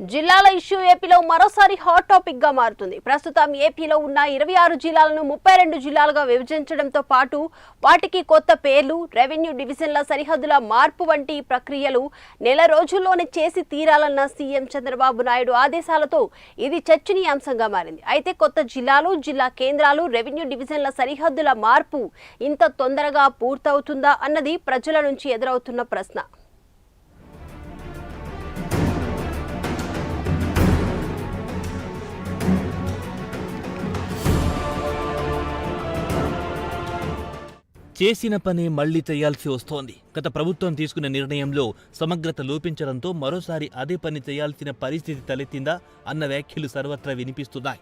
జిల్లాల ఇష్యూ ఏపీలో మరోసారి హాట్ టాపిక్గా మారుతుంది. ప్రస్తుతం ఏపీలో ఉన్న ఇరవై ఆరు జిల్లాలను ముప్పై రెండు జిల్లాలుగా విభజించడంతో పాటు వాటికి కొత్త పేర్లు రెవెన్యూ డివిజన్ల సరిహద్దుల మార్పు వంటి ప్రక్రియలు నెల రోజుల్లోనే చేసి తీరాలన్న సీఎం చంద్రబాబు నాయుడు ఆదేశాలతో ఇది చర్చనీయాంశంగా మారింది. అయితే కొత్త జిల్లాలు జిల్లా కేంద్రాలు రెవెన్యూ డివిజన్ల సరిహద్దుల మార్పు ఇంత తొందరగా పూర్తవుతుందా అన్నది ప్రజల నుంచి ఎదురవుతున్న ప్రశ్న. చేసిన పని మళ్ళీ చేయాల్సి వస్తోంది. గత ప్రభుత్వం తీసుకున్న నిర్ణయంలో సమగ్రత లోపించడంతో మరోసారి అదే పని చేయాల్సిన పరిస్థితి తలెత్తిందా అన్న వ్యాఖ్యలు సర్వత్రా వినిపిస్తున్నాయి.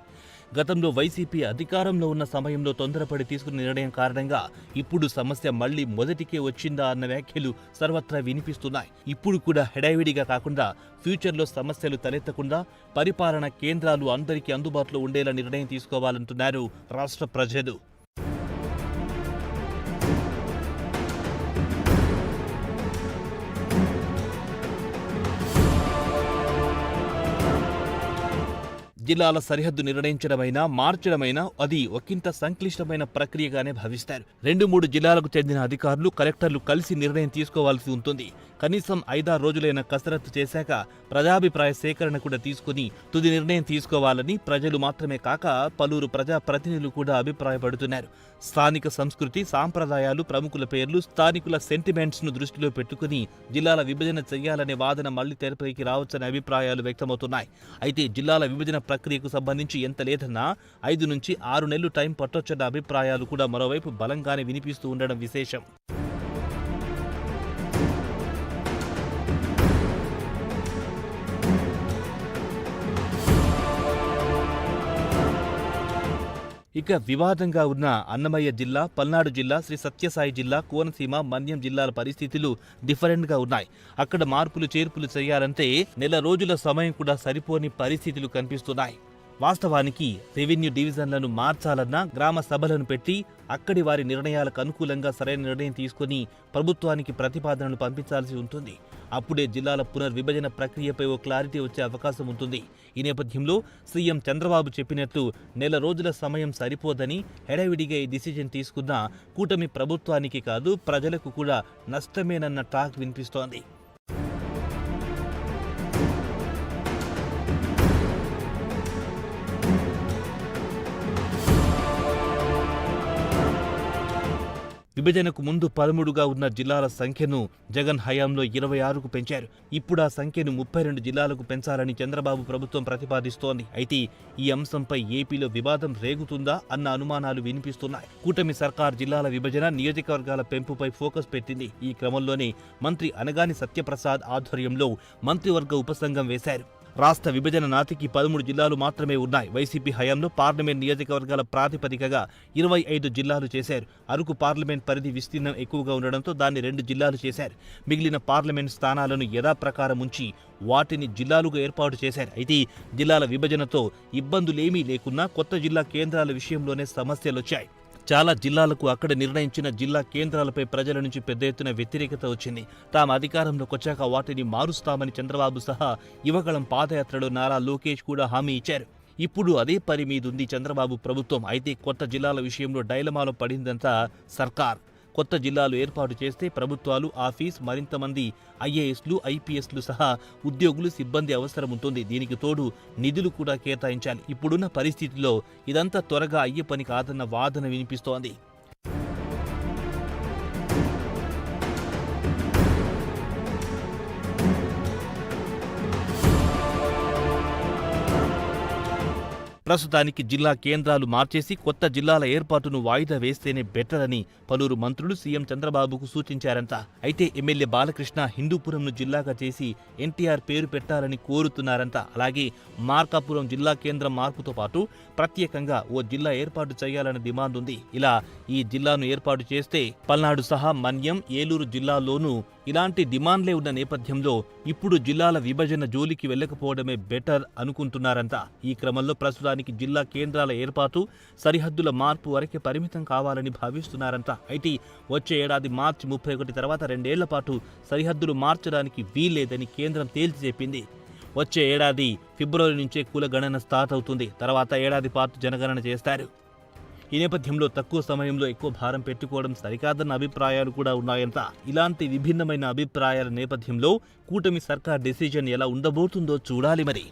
గతంలో వైసీపీ అధికారంలో ఉన్న సమయంలో తొందరపడి తీసుకున్న నిర్ణయం కారణంగా ఇప్పుడు సమస్య మళ్ళీ మొదటికే వచ్చిందా అన్న వ్యాఖ్యలు సర్వత్రా వినిపిస్తున్నాయి. ఇప్పుడు కూడా హెడావిడిగా కాకుండా ఫ్యూచర్లో సమస్యలు తలెత్తకుండా పరిపాలన కేంద్రాలు అందరికీ అందుబాటులో ఉండేలా నిర్ణయం తీసుకోవాలంటున్నారు రాష్ట్ర ప్రజలు. జిల్లాల సరిహద్దు నిర్ణయించడమైనా మార్చడమైనా అది ఒకంత సంక్లిష్టమైన ప్రక్రియగానే భావిస్తారు. రెండు మూడు జిల్లాలకు చెందిన అధికారులు కలెక్టర్లు కలిసి నిర్ణయం తీసుకోవాల్సి ఉంటుంది. కనీసం ఐదారు రోజులైన కసరత్తు చేశాక ప్రజాభిప్రాయ సేకరణ కూడా తీసుకుని తుది నిర్ణయం తీసుకోవాలని ప్రజలు మాత్రమే కాక పలువురు ప్రజా ప్రతినిధులు కూడా అభిప్రాయపడుతున్నారు. స్థానిక సంస్కృతి సాంప్రదాయాలు ప్రముఖుల పేర్లు స్థానికుల సెంటిమెంట్స్ను దృష్టిలో పెట్టుకుని జిల్లాల విభజన చేయాలనే వాదన మళ్ళీ తెరపైకి రావచ్చనే అభిప్రాయాలు వ్యక్తమవుతున్నాయి. అయితే జిల్లాల విభజన ప్రక్రియకు సంబంధించి ఎంత లేదన్నా ఐదు నుంచి ఆరు నెలలు టైం పట్టొచ్చన్న అభిప్రాయాలు కూడా మరోవైపు బలంగానే వినిపిస్తూ ఉండడం విశేషం. ఇక వివాదంగా ఉన్న అన్నమయ్య జిల్లా పల్నాడు జిల్లా శ్రీ సత్యసాయి జిల్లా కోనసీమ మన్యం జిల్లాల పరిస్థితులు డిఫరెంట్గా ఉన్నాయి. అక్కడ మార్పులు చేర్పులు చేయాలంటే నెల రోజుల సమయం కూడా సరిపోని పరిస్థితులు కనిపిస్తున్నాయి. వాస్తవానికి రెవెన్యూ డివిజన్లను మార్చాలన్నా గ్రామ సభలను పెట్టి అక్కడి వారి నిర్ణయాలకు అనుకూలంగా సరైన నిర్ణయం తీసుకుని ప్రభుత్వానికి ప్రతిపాదనలు పంపించాల్సి ఉంటుంది. అప్పుడే జిల్లాల పునర్విభజన ప్రక్రియపై ఓ క్లారిటీ వచ్చే అవకాశం ఉంటుంది. ఈ నేపథ్యంలో సీఎం చంద్రబాబు చెప్పినట్లు నెల రోజుల సమయం సరిపోదని హెడవిడిగా ఈ డిసిజన్ తీసుకున్న కూటమి ప్రభుత్వానికి కాదు ప్రజలకు కూడా నష్టమేనన్న టాక్ వినిపిస్తోంది. విభజనకు ముందు పదమూడుగా ఉన్న జిల్లాల సంఖ్యను జగన్ హయాంలో ఇరవై ఆరుకు పెంచారు. ఇప్పుడు ఆ సంఖ్యను ముప్పై రెండు జిల్లాలకు పెంచాలని చంద్రబాబు ప్రభుత్వం ప్రతిపాదిస్తోంది. అయితే ఈ అంశంపై ఏపీలో వివాదం రేగుతుందా అన్న అనుమానాలు వినిపిస్తున్నాయి. కూటమి సర్కార్ జిల్లాల విభజన నియోజకవర్గాల పెంపుపై ఫోకస్ పెట్టింది. ఈ క్రమంలోనే మంత్రి అనగాని సత్యప్రసాద్ ఆధ్వర్యంలో మంత్రివర్గ ఉపసంఘం వేశారు. రాష్ట్ర విభజన నాటికి పదమూడు జిల్లాలు మాత్రమే ఉన్నాయి. వైసీపీ హయాంలో పార్లమెంట్ నియోజకవర్గాల ప్రాతిపదికగా ఇరవై ఐదు జిల్లాలు చేశారు. అరకు పార్లమెంట్ పరిధి విస్తీర్ణం ఎక్కువగా ఉండడంతో దాన్ని రెండు జిల్లాలు చేశారు. మిగిలిన పార్లమెంట్ స్థానాలను యథాప్రకారం ఉంచి వాటిని జిల్లాలుగా ఏర్పాటు చేశారు. అయితే జిల్లాల విభజనతో ఇబ్బందులేమీ లేకున్నా కొత్త జిల్లా కేంద్రాల విషయంలోనే సమస్యలొచ్చాయి. చాలా జిల్లాలకు అక్కడ నిర్ణయించిన జిల్లా కేంద్రాలపై ప్రజల నుంచి పెద్ద ఎత్తున వ్యతిరేకత వచ్చింది. తాము అధికారంలోకి వచ్చాక వాటిని మారుస్తామని చంద్రబాబు సహా యువగళం పాదయాత్రలో నారా లోకేష్ కూడా హామీ ఇచ్చారు. ఇప్పుడు అదే పని మీదుంది చంద్రబాబు ప్రభుత్వం. అయితే కొత్త జిల్లాల విషయంలో డైలమాలో పడిందంతా సర్కార్. కొత్త జిల్లాలు ఏర్పాటు చేస్తే ప్రభుత్వాలు ఆఫీస్ మరింత మంది ఐఏఎస్లు ఐపీఎస్లు సహా ఉద్యోగులు సిబ్బంది అవసరం ఉంటుంది. దీనికి తోడు నిధులు కూడా కేటాయించాలి. ఇప్పుడున్న పరిస్థితిలో ఇదంతా త్వరగా అయ్యే పని కాదన్న వాదన వినిపిస్తోంది. ప్రస్తుతానికి జిల్లా కేంద్రాలు మార్చేసి కొత్త జిల్లాల ఏర్పాటును వాయిదా వేస్తేనే బెటర్ అని పలువురు మంత్రులు సీఎం చంద్రబాబుకు సూచించారంట. అయితే ఎమ్మెల్యే బాలకృష్ణ హిందూపురంను జిల్లాగా చేసి ఎన్టీఆర్ పేరు పెట్టాలని కోరుతున్నారంట. అలాగే మార్కాపురం జిల్లా కేంద్రం మార్పుతో పాటు ప్రత్యేకంగా ఓ జిల్లా ఏర్పాటు చేయాలని డిమాండ్ ఉంది. ఇలా ఈ జిల్లాను ఏర్పాటు చేస్తే పల్నాడు సహా మన్యం ఏలూరు జిల్లాలోనూ ఇలాంటి డిమాండ్లే ఉన్న నేపథ్యంలో ఇప్పుడు జిల్లాల విభజన జోలికి వెళ్ళకపోవడమే బెటర్ అనుకుంటున్నారంట. ఈ క్రమంలో ప్రస్తుతానికి జిల్లా కేంద్రాల ఏర్పాటు సరిహద్దుల మార్పు వరకే పరిమితం కావాలని భావిస్తున్నారంట. అయితే వచ్చే ఏడాది మార్చి ముప్పై ఒకటి తర్వాత రెండేళ్ళ పాటు సరిహద్దులు మార్చడానికి వీల్లేదని కేంద్రం తేల్చి చెప్పింది. వచ్చే ఏడాది ఫిబ్రవరి నుంచే కులగణన స్టార్ట్ అవుతుంది. తర్వాత ఏడాది పాటు జనగణన చేస్తారు. ఈ నేపథ్యంలో తక్కువ సమయంలో ఎక్కువ భారం పెట్టుకోవడం సరికాదన్న అభిప్రాయాలు కూడా ఉన్నాయంట. ఇలాంటి విభిన్నమైన అభిప్రాయాల నేపథ్యంలో కూటమి సర్కార్ డిసిజన్ ఎలా ఉండబోతుందో చూడాలి మరి.